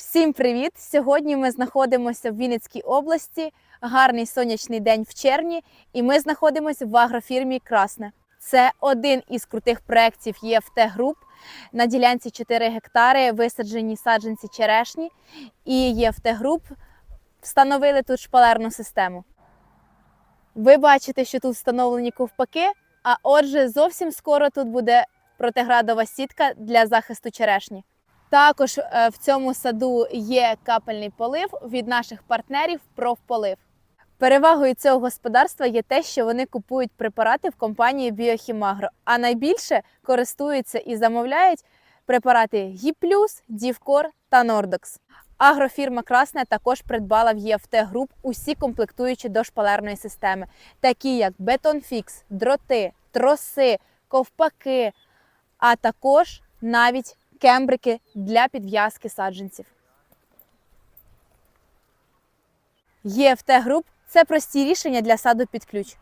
Всім привіт! Сьогодні ми знаходимося в Вінницькій області. Гарний сонячний день в червні, і ми знаходимося в агрофірмі Красне. Це один із крутих проєктів ЄФТ Груп. На ділянці 4 гектари висаджені саджанці черешні, і ЄФТ Груп встановили тут шпалерну систему. Ви бачите, що тут встановлені ковпаки, а отже, зовсім скоро тут буде протиградова сітка для захисту черешні. Також е, в цьому саду є капельний полив від наших партнерів профполив. Перевагою цього господарства є те, що вони купують препарати в компанії Біохімагро, а найбільше користуються і замовляють препарати Гіплюс, Дівкор та Нордокс. Агрофірма Красна також придбала в ЄФТ груп усі комплектуючі до шпалерної системи, такі як бетонфікс, дроти, троси, ковпаки, а також навіть кембрики для підв'язки саджанців. ЄФТ груп це прості рішення для саду під ключ.